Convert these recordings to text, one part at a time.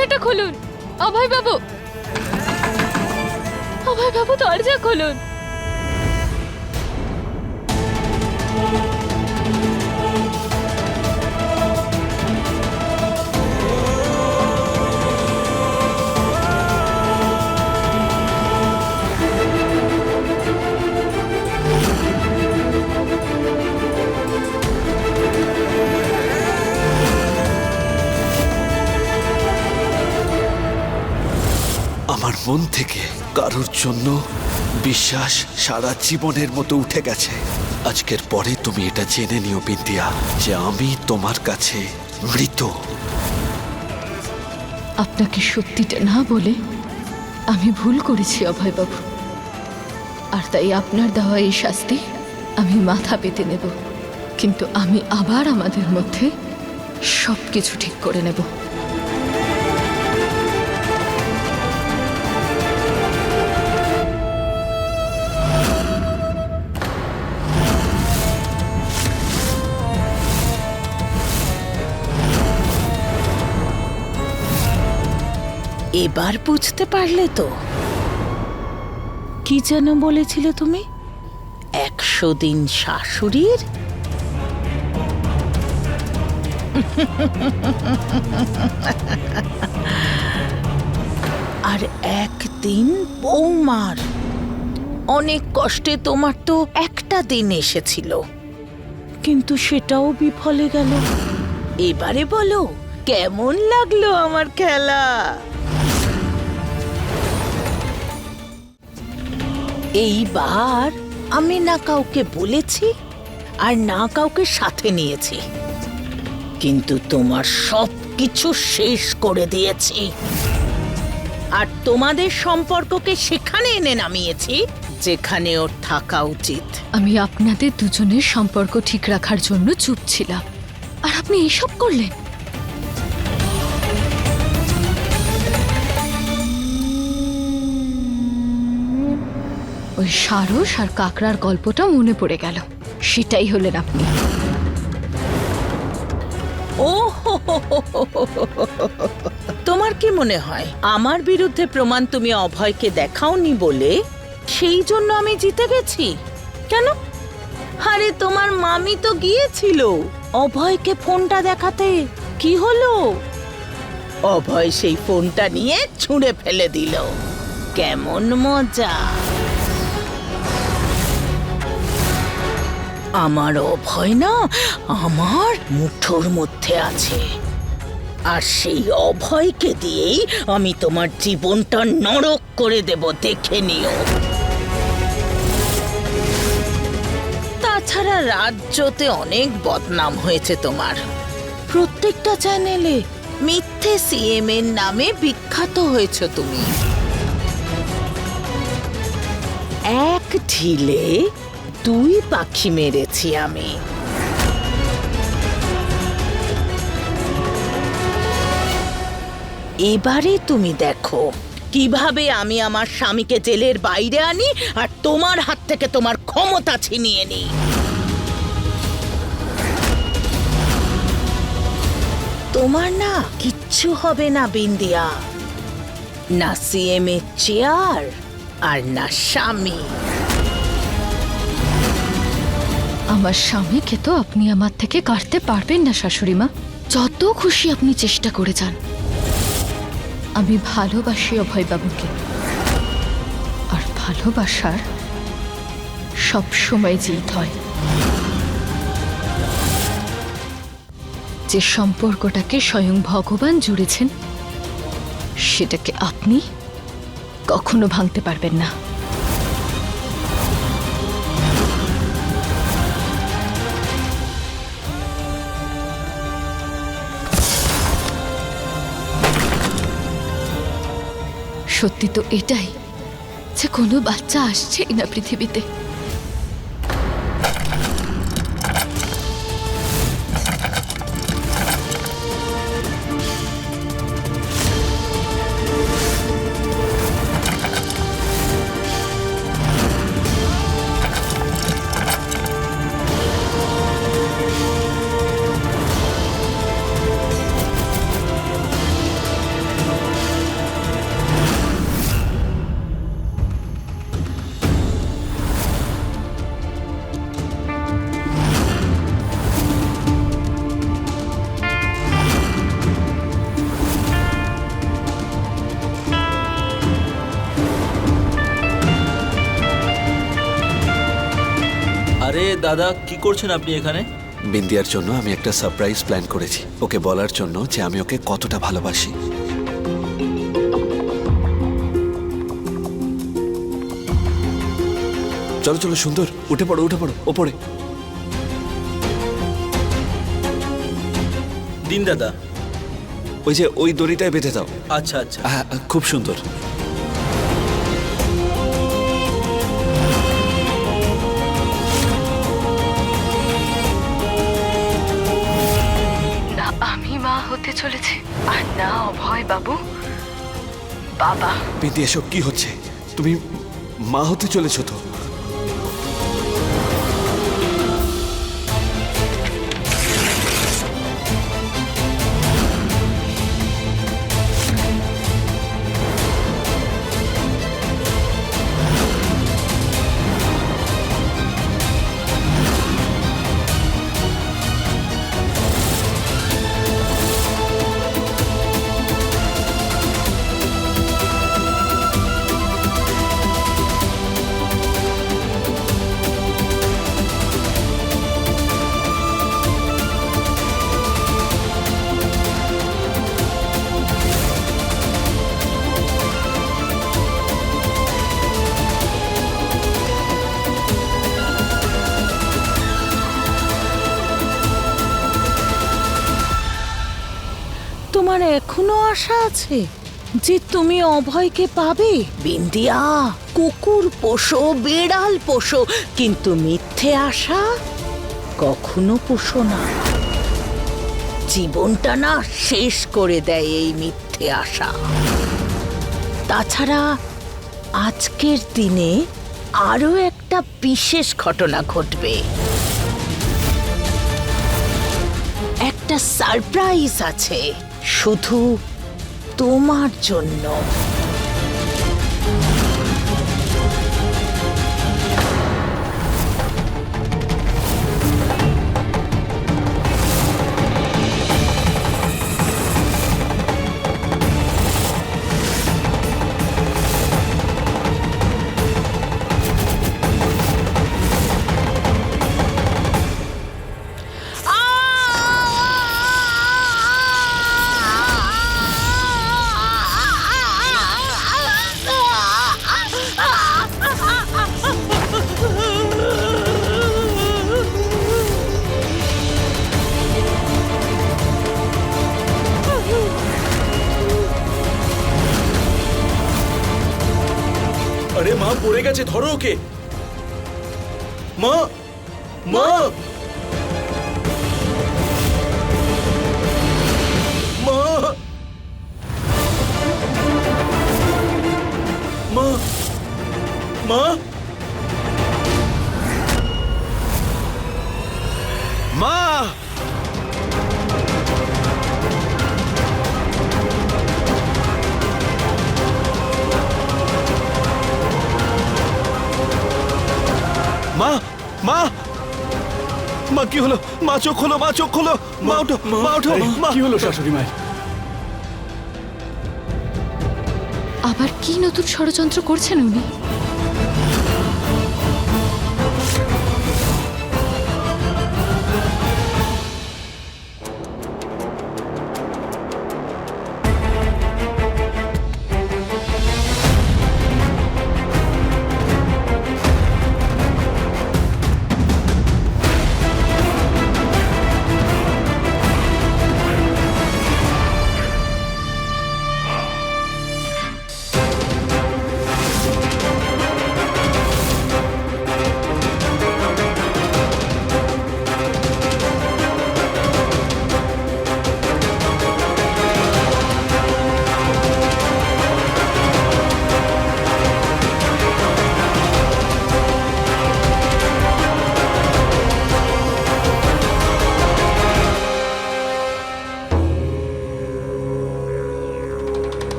দরজাটা খুলুন। অভয় বাবু অভয় বাবু দরজা খুলুন। মন থেকে কারোর জন্য বিশ্বাস সারা জীবনের মতো উঠে গেছে। আজকের পরে তুমি এটা জেনে নিও বিন্দিয়া যে আমি তোমার কাছে মৃত। আপনাকে সত্যিটা না বলে আমি ভুল করেছি, অভয়বাবু। আর তাই আপনার দেওয়া এই শাস্তি আমি মাথা পেতে নেব। কিন্তু আমি আবার আমাদের মধ্যে সব কিছু ঠিক করে নেব। এবার বুঝতে পারলে তো। কি যেন বলেছিলে তুমি? একশো দিন শাশুড়ির? আর একদিন বৌমার। অনেক কষ্টে তোমার তো একটা দিন এসেছিল। কিন্তু সেটাও বিফলে গেল। এবারে বলো, কেমন লাগল আমার খেলা? এইবার আমি না কাউকে বলেছি আর না কাউকে সাথে নিয়েছি। কিন্তু তোমার সব কিছু শেষ করে দিয়েছি। আর তোমাদের সম্পর্ককে সেখানে এনে নামিয়েছি যেখানে ওর থাকা উচিত। আমি আপনাদের দুজনের সম্পর্ক ঠিক রাখার জন্য চুপ ছিলাম। আর আপনি এসব করলেন? ওই সারস আর কাকড়ার গল্পটা মনে পড়ে গেল সেটাই হলেন আপনি ও তোমার কি মনে হয় আমার বিরুদ্ধে প্রমাণ তুমি অভয়কে দেখাওনি বলে সেই জন্য আমি জিতে গেছি কেন আরে তোমার মামি তো গিয়েছিল অভয়কে ফোনটা দেখাতে কি হলো অভয় সেই ফোনটা নিয়ে ছুঁড়ে ফেলে দিল কেমন মজা আমার অভয় না? আমার মুঠোর মধ্যে আছে। আর সেই অভয়কে দিয়েই আমি তোমার জীবনটা নরক করে দেব, দেখে নিও। তাছাড়া রাজ্যতে অনেক বদনাম হয়েছে তোমার। প্রত্যেকটা চ্যানেলে মিথ্যে সিএম এর নামে বিখ্যাত হয়েছে তুমি। এক ঢিলে দুই পাখি মেরেছি আমি। এবারে তুমি দেখো, কীভাবে আমি আমার স্বামীকে জেলের বাইরে আনি আর তোমার হাত থেকে তোমার ক্ষমতা ছিনিয়ে নিই। তোমার না কিচ্ছু হবে না, বিন্দিয়া। না সিএম এর চেয়ার আর না স্বামী। আমার স্বামীকে তো আপনি আমার থেকে কাটতে পারবেন না, শাশুড়ি মা। যত খুশি আপনি চেষ্টা করে যান। আমি ভালোবাসি অভয়বাবুকে। আর ভালোবাসার সব সময় জিত হয়। যে সম্পর্কটাকে স্বয়ং ভগবান জুড়েছেন, সেটাকে আপনি কখনো ভাঙতে পারবেন না। সত্যি তো এটাই যে কোনো বাচ্চা আসছেই না পৃথিবীতে। দাদা কি করছেন আপনি এখানে? বিন্দিয়ার জন্য আমি একটা সারপ্রাইজ প্ল্যান করেছি। ওকে বলার জন্য যে আমি ওকে কতটা ভালোবাসি। চলো চলো সুন্দর উঠে পড়ো উঠে পড়ো ওপরে। দিন দাদা। ওই যে ওই দড়িটায় বেঁধে দাও। আচ্ছা আচ্ছা। হ্যাঁ খুব সুন্দর। হতে চলেছে। আর না, অভয় বাবু। বাবা। বিন্দি এসব কি হচ্ছে? তুমি মা হতে চলেছো তো? আছে যে তুমি অভয়কে পাবে। বিন্দিয়া, কুকুর পোষো, বেড়াল পোষো, কিন্তু মিথ্যে আশা কখনো পোষো না। জীবনটা না শেষ করে দেয় এই মিথ্যে আশা। তাছাড়া আজকের দিনে আরও একটা বিশেষ ঘটনা ঘটবে। একটা সারপ্রাইজ আছে, শুধু তোমার জন্য। มือ มือ มือ มือ มือ মা! মা কি হলো? মা চোখ হলো মা চোখ হলো মা ওঠো মা ওঠো মা। কি হলো শাশুড়ি মায়ের? আবার কি নতুন ষড়যন্ত্র করছেন উনি?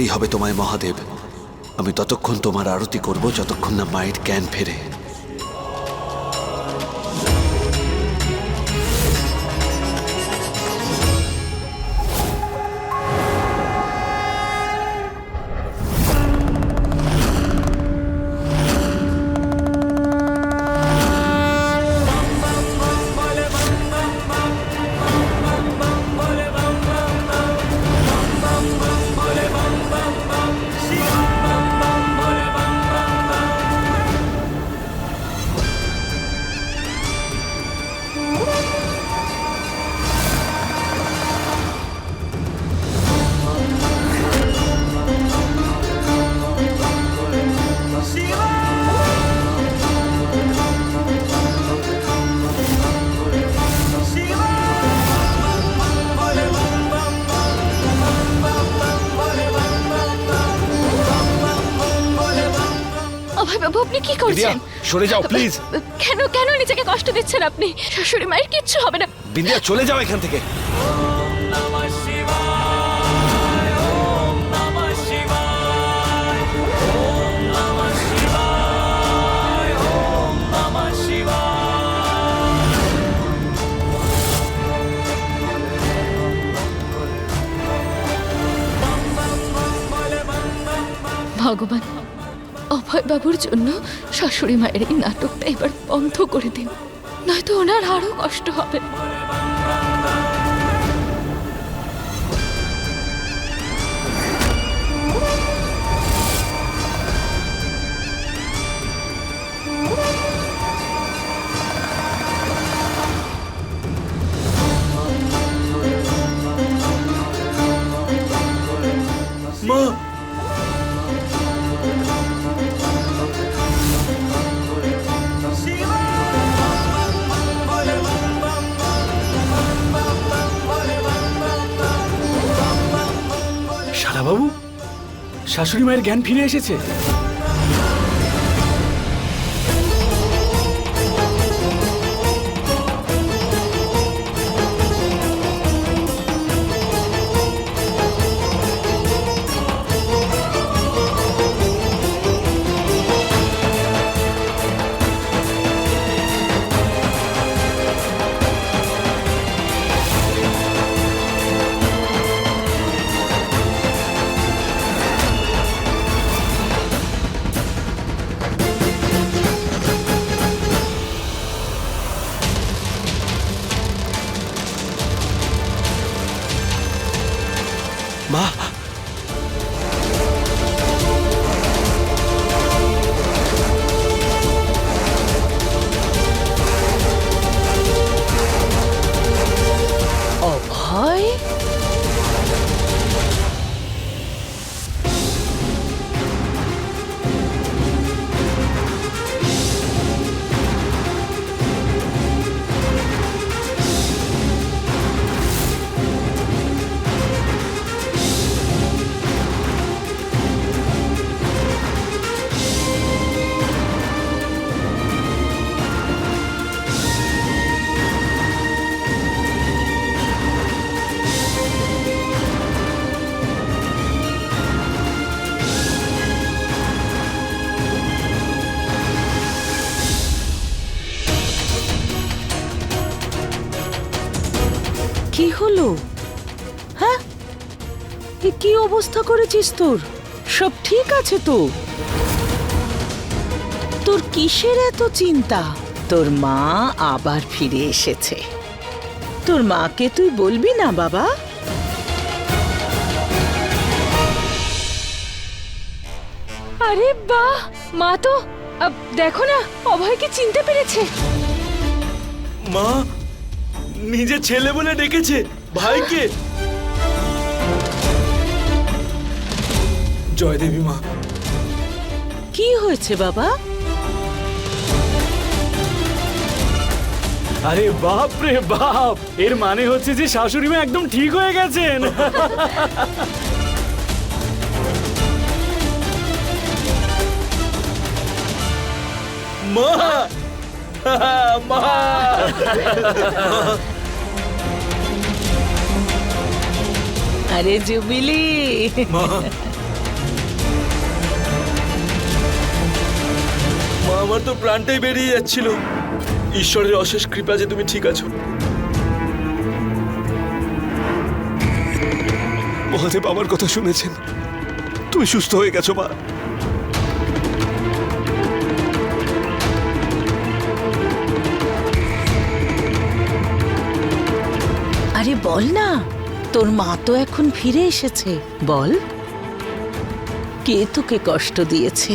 করতেই হবে তোমায় মহাদেব। আমি ততক্ষণ তোমার আরতি করব যতক্ষণ না মায়ের জ্ঞান ফেরে। আপনি কি করছেন? সরে যাও প্লিজ কেন কেন নিজেকে কষ্ট দিচ্ছেন আপনি? শাশুড়ি মায়ের কিচ্ছু হবে না। বিন্দিয়া চলে যাও এখান থেকে। ভগবান অভয়বাবুর জন্য শাশুড়ি মায়ের এই নাটকটা এবার বন্ধ করে দিন। নয়তো ওনার আরও কষ্ট হবে। শাশুড়ি মায়ের জ্ঞান ফিরে এসেছে? মা অবস্থা করেছিস তোর? সব ঠিক আছে তো? তোর কিসের এত চিন্তা? তোর মা আবার ফিরে এসেছে। তোর মাকে তুই বলবি না বাবা? আরে বাহ মা তো আব, দেখো না অভয়কে চিনতে পেরেছে। মা নিজে ছেলে বলে ডেকেছে। ভাইকে? জয় দেবী মা। কি হয়েছে বাবা? আরে বাপ রে বাপ! এর মানে হচ্ছে যে শাশুড়ি মা একদম ঠিক হয়ে গেছেন। মা! মা! আরে জুবিলি! মা! আমার তো প্রাণটাই বেরিয়ে যাচ্ছিল। ঈশ্বরের অশেষ কৃপা যে তুমি ঠিক আছো। মহাদেব আমার কথা শুনেছেন। তুমি সুস্থ হয়ে গেছো, মা। আরে বল না, তোর মা তো এখন ফিরে এসেছে। বল, কে তোকে কষ্ট দিয়েছে?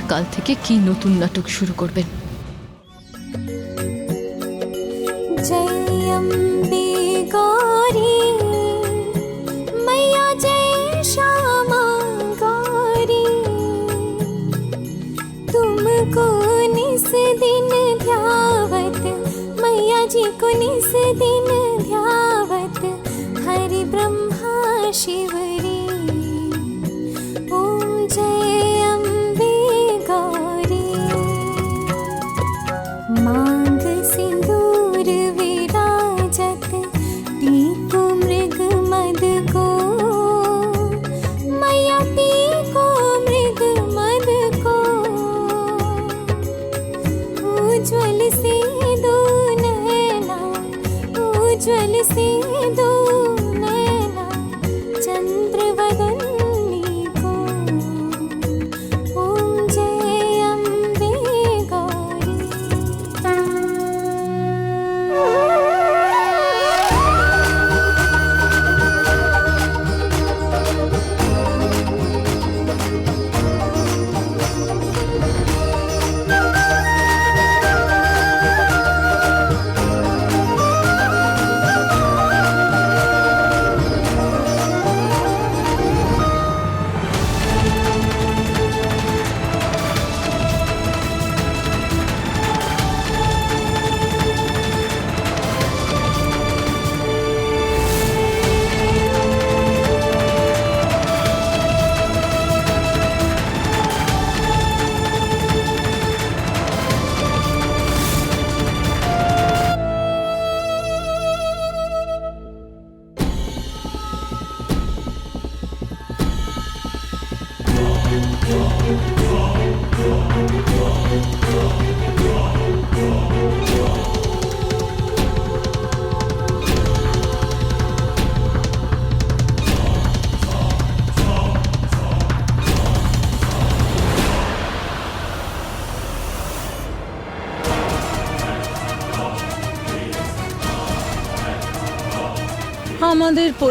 আর কাল থেকে কি নতুন নাটক শুরু করবেন? जी को निस दिन ध्यावत हरि ब्रह्मा शिव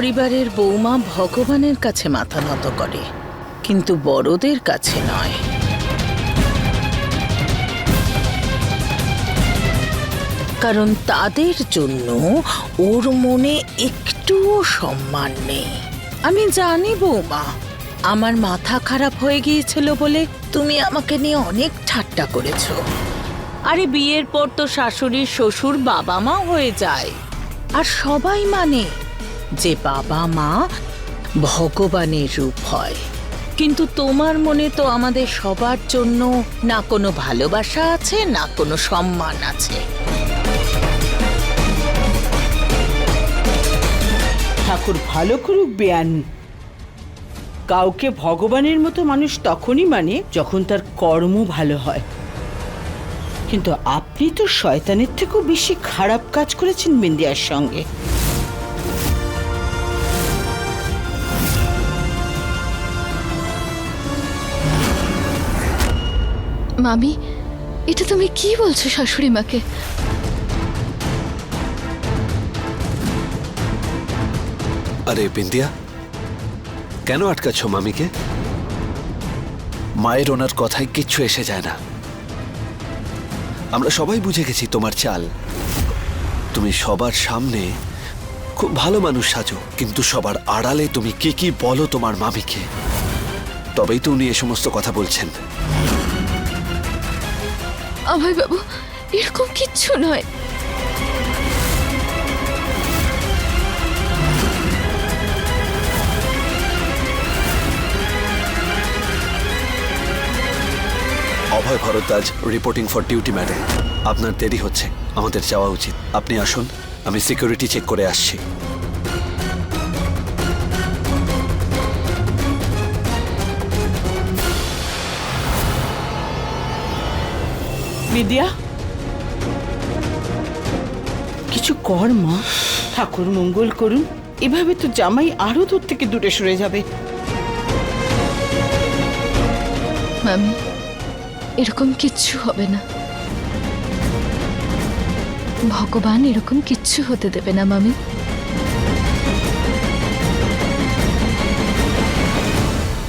পরিবারের বৌমা ভগবানের কাছে মাথা নত করে, কিন্তু বড়দের কাছে নয়। কারণ তাদের জন্য ওর মনে একটুও সম্মান নেই। আমি জানি বৌমা, আমার মাথা খারাপ হয়ে গিয়েছিল বলে তুমি আমাকে নিয়ে অনেক ঠাট্টা করেছ। আরে বিয়ের পর তো শাশুড়ির শ্বশুর বাবা মা হয়ে যায়। আর সবাই মানে যে বাবা মা ভগবানের রূপ হয়। কিন্তু তোমার মনে তো আমাদের সবার জন্য না কোনো ভালোবাসা আছে, না কোনো সম্মান আছে। ঠাকুর ভালো করুক, বেয়ান। কাউকে ভগবানের মতো মানুষ তখনই মানে যখন তার কর্ম ভালো হয়। কিন্তু আপনি তো শয়তানের থেকেও বেশি খারাপ কাজ করেছেন বিন্দিয়ার সঙ্গে। মামি, এটা তুমি কি বলছো শাশুড়ি মাকে? আরে বিন্দিয়া কেন আটকাচ্ছ মামিকে? মায়ের ওনার কথায় কিচ্ছু এসে যায় না। আমরা সবাই বুঝে গেছি তোমার চাল। তুমি সবার সামনে খুব ভালো মানুষ সাজো, কিন্তু সবার আড়ালে তুমি কি কি বলো তোমার মামিকে? তবেই তো উনি এ সমস্ত কথা বলছেন। আমায় বাবু, এরকম কিচ্ছু নয়। Abhay Bharadwaj reporting for duty madam আপনার দেরি হচ্ছে, আমাদের যাওয়া উচিত। আপনি আসুন, আমি সিকিউরিটি চেক করে আসছি। বিদ্যা। কিছু কর মা। ঠাকুর মঙ্গল করুন। এভাবে তো জামাই আরও দূর থেকে দূরে সরে যাবে। এরকম কিচ্ছু হবে না। ভগবান এরকম কিচ্ছু হতে দেবে না, মামি।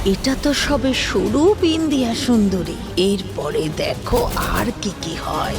এটা তো সবে শুরু ইন্দিয়া সুন্দরী। এরপরে দেখো আর কি কি হয়।